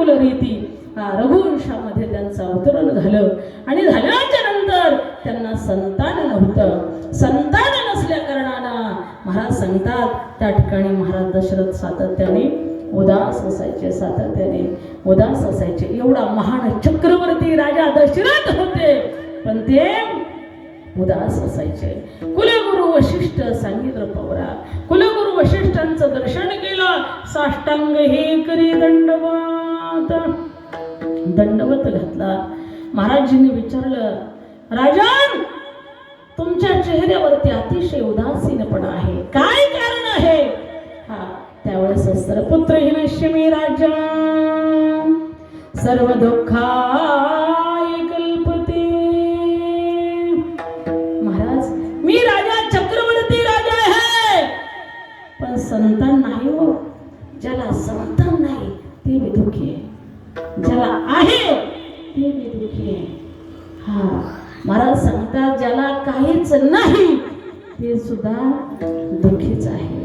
अनुकूल रीती. रघुवंशामध्ये त्यांचं अवतरण झालं. आणि झाल्याच्यानंतर त्यांना संतान नव्हतं. संतान नसल्या कारणानं महाराज सांगतात त्या ठिकाणी महाराज दशरथ सातत्याने उदास असायचे सातत्याने उदास असायचे. एवढा महान चक्रवर्ती राजा दशरथ होते पण ते उदास असायचे. कुलगुरु वशिष्ठ सांगितलं पवरा कुलगुरु वशिष्ठांचं दर्शन केलं साष्टांग हे करी दंडवा. दंडवत दंडवत घातला. महाराजजींनी विचारलं राजन तुमच्या चेहऱ्यावरती अतिशय उदासीनपणा आहे. काय कारण आहे? हा त्यावेळेस असतं पुत्र हिनश्यमी राजा सर्व दुःखाय कल्पते महाराज मी राजा चक्रवर्ती राजा आहे. पण संतान नाही हो. ज्याला संतान नाही आहे. ते बी दुःखी आहे. हा महाराज सांगतात ज्याला काहीच नाही ते सुद्धा दुःखीच आहे.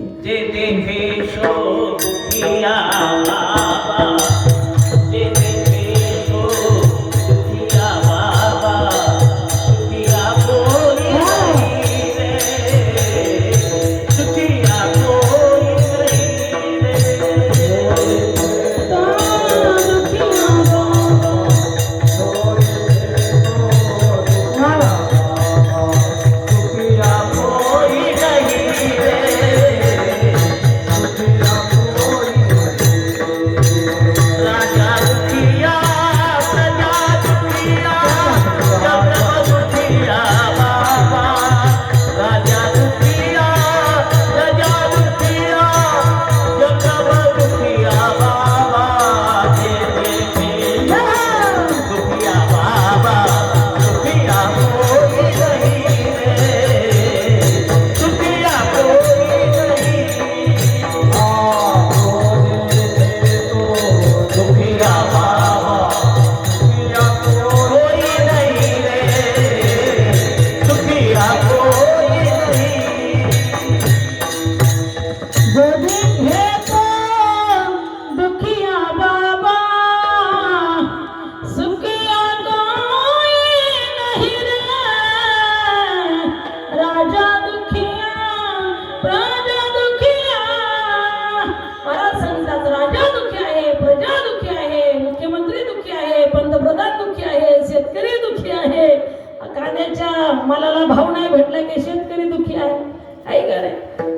मालाला भाव नाही भेटला की शेतकरी दुखी आहे. आहे का रे.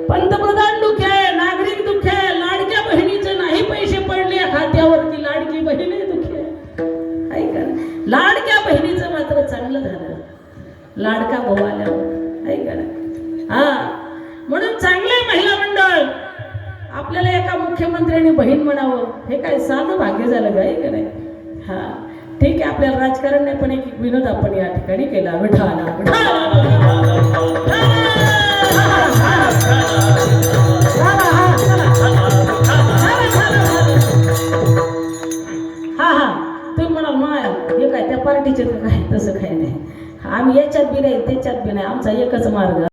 पंतप्रधान दुखी आहे नागरिक दुखी आहे लाडक्या बहिणीचे नाही पैसे पडले खात्यावरती लाडकी बहिणी दुखी आहे. आहे का लाडक्या बहिणीचं मात्र चांगलं झालं. लाडका भाऊ आल्यावर. आहे का रे? हा. म्हणून चांगले महिला मंडळ आपल्याला एका मुख्यमंत्र्यांनी बहीण म्हणावं. हे काय साधं भाग्य झालं का ऐका का नाही हा. ठीक आहे आपल्याला राजकारण नाही पण एक विनोद आपण या ठिकाणी केला. विठाला. हा हा. तुम्ही म्हणाल माय हे काय त्या पार्टीचे काय तसं काही नाही. आम्ही याच्यात बी नाही त्याच्यात बी नाही. आमचा एकच मार्ग.